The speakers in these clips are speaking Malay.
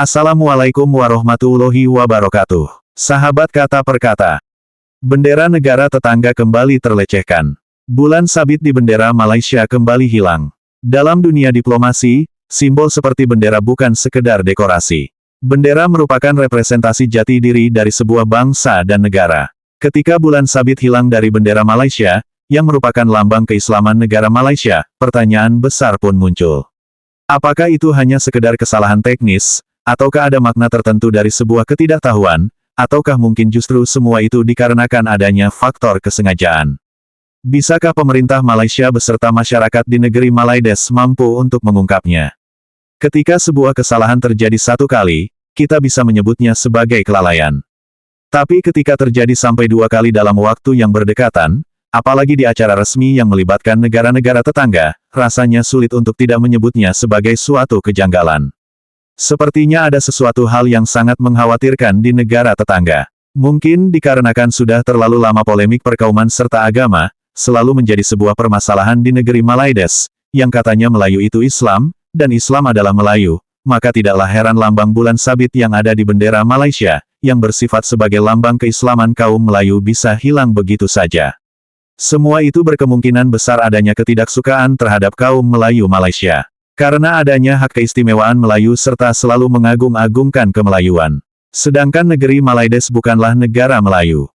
Assalamualaikum warahmatullahi wabarakatuh. Sahabat kata per kata. Bendera negara tetangga kembali terlecehkan. Bulan sabit di bendera Malaysia kembali hilang. Dalam dunia diplomasi, simbol seperti bendera bukan sekedar dekorasi. Bendera merupakan representasi jati diri dari sebuah bangsa dan negara. Ketika bulan sabit hilang dari bendera Malaysia, yang merupakan lambang keislaman negara Malaysia, pertanyaan besar pun muncul. Apakah itu hanya sekedar kesalahan teknis, ataukah ada makna tertentu dari sebuah ketidaktahuan, ataukah mungkin justru semua itu dikarenakan adanya faktor kesengajaan? Bisakah pemerintah Malaysia beserta masyarakat di negeri Malaides mampu untuk mengungkapnya? Ketika sebuah kesalahan terjadi satu kali, kita bisa menyebutnya sebagai kelalaian. Tapi ketika terjadi sampai dua kali dalam waktu yang berdekatan, apalagi di acara resmi yang melibatkan negara-negara tetangga, rasanya sulit untuk tidak menyebutnya sebagai suatu kejanggalan. Sepertinya ada sesuatu hal yang sangat mengkhawatirkan di negara tetangga. Mungkin dikarenakan sudah terlalu lama polemik perkauman serta agama, selalu menjadi sebuah permasalahan di negeri Malaides, yang katanya Melayu itu Islam, dan Islam adalah Melayu, maka tidaklah heran lambang bulan sabit yang ada di bendera Malaysia, yang bersifat sebagai lambang keislaman kaum Melayu bisa hilang begitu saja. Semua itu berkemungkinan besar adanya ketidaksukaan terhadap kaum Melayu Malaysia. Karena adanya hak keistimewaan Melayu serta selalu mengagung-agungkan kemelayuan. Sedangkan negeri Malaides bukanlah negara Melayu.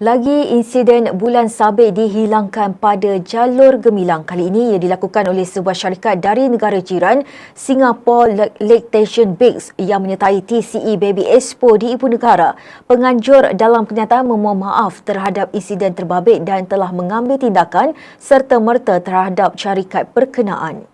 Lagi insiden bulan sabit dihilangkan pada jalur gemilang. Kali ini ia dilakukan oleh sebuah syarikat dari negara jiran Singapore Lactation Bigs yang menyertai TCE Baby Expo di ibu negara. Penganjur dalam kenyataan memohon maaf terhadap insiden terbabit dan telah mengambil tindakan serta merta terhadap syarikat berkenaan.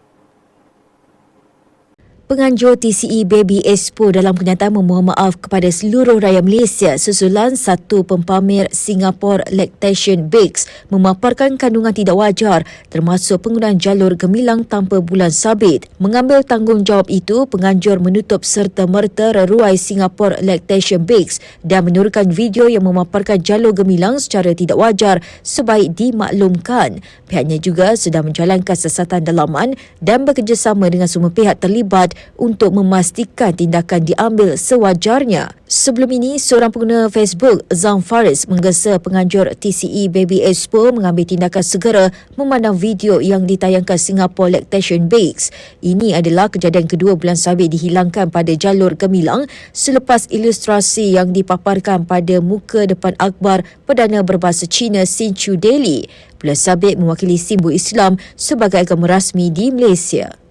Penganjur TCE Baby Expo dalam kenyataan memohon maaf kepada seluruh rakyat Malaysia susulan satu pempamer Singapore Lactation Bigs memaparkan kandungan tidak wajar termasuk penggunaan jalur gemilang tanpa bulan sabit. Mengambil tanggungjawab itu, penganjur menutup serta merta reruai Singapore Lactation Bigs dan menurunkan video yang memaparkan jalur gemilang secara tidak wajar sebaik dimaklumkan. Pihaknya juga sedang menjalankan siasatan dalaman dan bekerjasama dengan semua pihak terlibat untuk memastikan tindakan diambil sewajarnya. Sebelum ini, seorang pengguna Facebook, Zam Faris, menggesa penganjur TCE Baby Expo mengambil tindakan segera memandang video yang ditayangkan Singapore Lactation Bakes. Ini adalah kejadian kedua bulan sabit dihilangkan pada jalur gemilang selepas ilustrasi yang dipaparkan pada muka depan akhbar Perdana berbahasa Cina Sinchu Daily. Bulan sabit mewakili simbol Islam sebagai agama rasmi di Malaysia.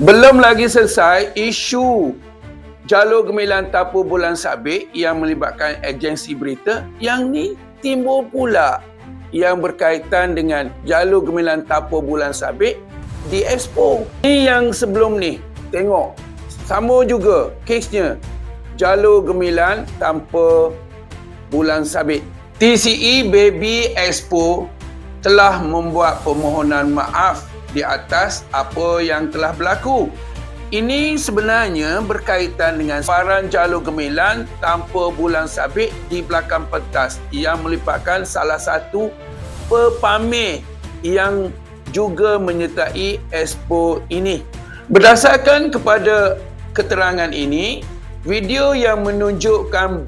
Belum lagi selesai isu jalur gemilang tapu bulan sabit yang melibatkan agensi berita yang ni timbul pula yang berkaitan dengan jalur gemilang tapu bulan sabit di Expo. Ini yang sebelum ni. Tengok. Sama juga kesnya jalur gemilang tanpa bulan sabit. TCE Baby Expo telah membuat permohonan maaf di atas apa yang telah berlaku. Ini sebenarnya berkaitan dengan paran jalur gemilang tanpa bulan sabit di belakang pentas yang melibatkan salah satu pepamer yang juga menyertai expo ini. Berdasarkan kepada keterangan ini, video yang menunjukkan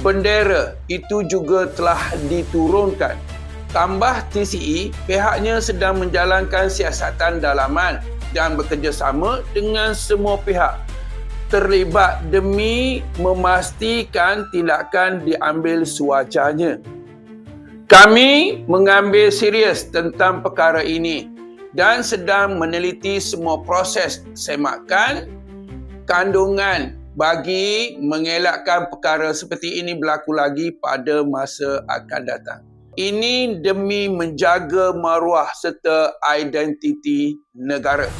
bendera itu juga telah diturunkan Tambah TCE, pihaknya sedang menjalankan siasatan dalaman dan bekerjasama dengan semua pihak terlibat demi memastikan tindakan diambil sewajarnya. Kami mengambil serius tentang perkara ini dan sedang meneliti semua proses semakan kandungan bagi mengelakkan perkara seperti ini berlaku lagi pada masa akan datang. Ini demi menjaga maruah serta identiti negara.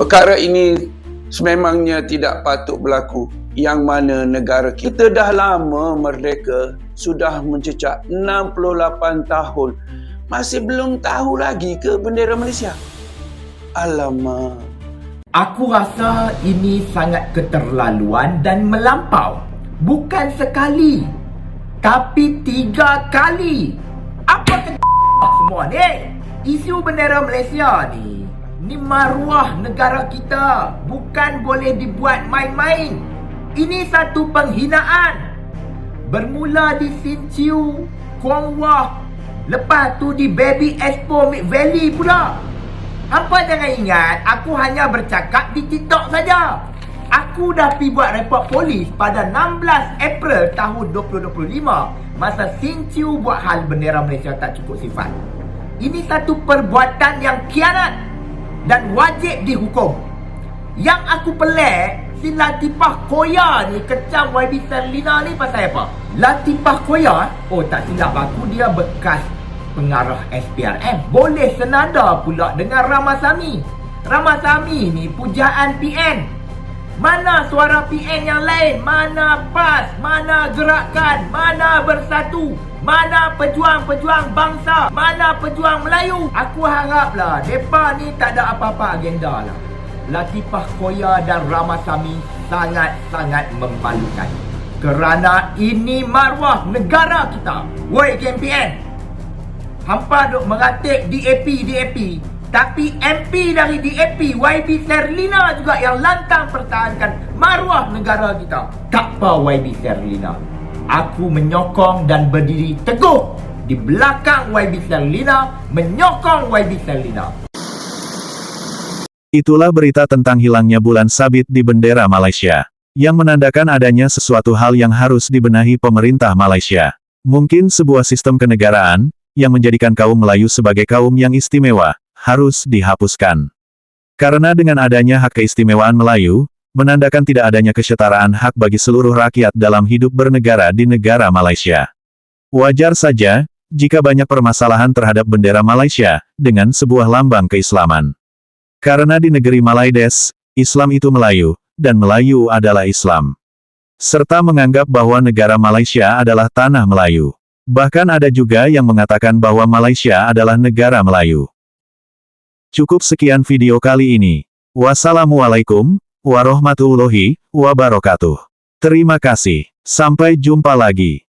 Perkara ini sememangnya tidak patut berlaku yang mana negara kita dah lama merdeka sudah mencecah 68 tahun masih belum tahu lagi ke bendera Malaysia. Alamak. Aku rasa ini sangat keterlaluan dan melampau. Bukan sekali, tapi tiga kali. Semua ni? Isu bendera Malaysia ni Ni maruah negara kita. Bukan boleh dibuat main-main. Ini satu penghinaan. Bermula di Sinchiu, Kuang Wah. Lepas tu di Baby Expo Mid Valley pula. Hampa jangan ingat aku hanya bercakap di TikTok saja. Aku dah pi buat report polis pada 16 April tahun 2025 masa Sinchiu buat hal bendera Malaysia tak cukup sifat. Ini satu perbuatan yang kianat dan wajib dihukum. Yang aku pelik, si Latifah Koya ni kecam YB Serlina ni pasal apa? Latifah Koya, oh tak silap aku dia bekas pengarah SPRM. Boleh senada pula dengan Ramasami. Ramasami ni pujaan PN. Mana suara PN yang lain? Mana PAS? Mana gerakan? Mana bersatu? Mana pejuang-pejuang bangsa? Mana pejuang Melayu? Aku haraplah mereka ni tak ada apa-apa agenda lah. Latifah Koya dan Ramasami sangat-sangat memalukan. Kerana ini maruah negara kita. Woi KMPN, Hampa duk meratik DAP, DAP. Tapi MP dari DAP, YB Serlina juga yang lantang pertahankan maruah negara kita. Tak apa YB Serlina. Aku menyokong dan berdiri teguh di belakang YB Serlina, menyokong YB Serlina. Itulah berita tentang hilangnya bulan sabit di bendera Malaysia. Yang menandakan adanya sesuatu hal yang harus dibenahi pemerintah Malaysia. Mungkin sebuah sistem kenegaraan, yang menjadikan kaum Melayu sebagai kaum yang istimewa, harus dihapuskan. Karena dengan adanya hak keistimewaan Melayu, menandakan tidak adanya kesetaraan hak bagi seluruh rakyat dalam hidup bernegara di negara Malaysia. Wajar saja, jika banyak permasalahan terhadap bendera Malaysia, dengan sebuah lambang keislaman. Karena di negeri Malaides, Islam itu Melayu, dan Melayu adalah Islam. Serta menganggap bahwa negara Malaysia adalah tanah Melayu. Bahkan ada juga yang mengatakan bahwa Malaysia adalah negara Melayu. Cukup sekian video kali ini. Wassalamualaikum warahmatullahi wabarakatuh. Terima kasih. Sampai jumpa lagi.